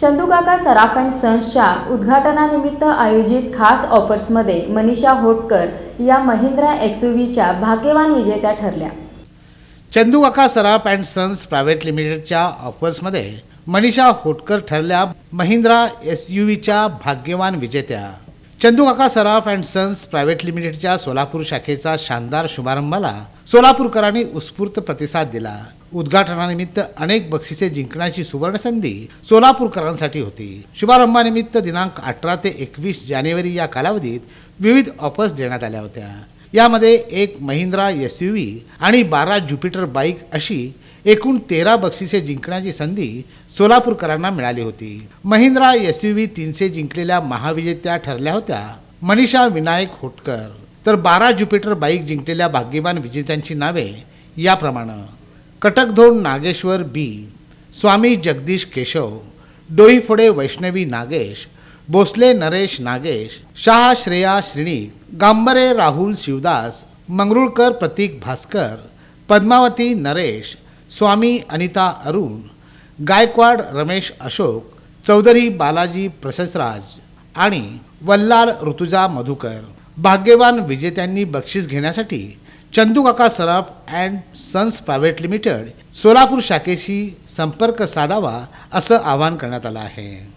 चंदूकाका Saraf and सन्सच्या उद्घाटनानिमित्त आयोजित खास ऑफर्समध्ये मनीषा होटकर या महिंद्रा एक्सयूव्हीच्या भाग्यवान विजेत्या ठरल्या. Chandukaka Saraf and sons private लिमिटेडच्या ऑफर्समध्ये मनीषा होटकर ठरल्या महिंद्रा एस यू व्हीच्या भाग्यवान विजेत्या. Chandukaka Saraf and sons private लिमिटेडच्या सोलापूर शाखेचा शानदार शुभारंभाला सोलापूरकरांनी उत्स्फूर्त प्रतिसाद दिला. उद्घाटनानिमित्त अनेक बक्षिसे जिंकण्याची सुवर्ण संधी सोलापूरकरांसाठी होती. शुभारंभानिमित्त दिनांक अठरा ते एकवीस जानेवारी या कालावधीत विविध ऑफर्स देण्यात आल्या होत्या. यामध्ये एक महिंद्रा एस यू व्ही आणि बारा ज्युपिटर बाईक अशी एकूण तेरा बक्षिसे जिंकण्याची संधी सोलापूरकरांना मिळाली होती. महिंद्रा एस यू व्ही तीनशे जिंकलेल्या महाविजेत्या ठरल्या होत्या मनीषा विनायक होटकर. तर बारा ज्युपिटर बाईक जिंकलेल्या भाग्यवान विजेत्यांची नावे याप्रमाणे. कटकधोण नागेश्वर बी स्वामी जगदीश केशव डोईफोडे वैष्णवी नागेश भोसले नरेश नागेश शाह श्रेया श्रीणी गांबरे राहुल शिवदास मंगरुळकर प्रतीक भास्कर पद्मावती नरेश स्वामी अनिता अरुण गायकवाड रमेश अशोक चौधरी बालाजी प्रशसराज आणि वल्लाल ऋतुजा मधुकर. भाग्यवान विजेत्यांनी बक्षीस घेण्यासाठी Chandukaka Saraf and sons private limited Solapur शाखेशी संपर्क साधावा असं आवाहन करण्यात आलं आहे.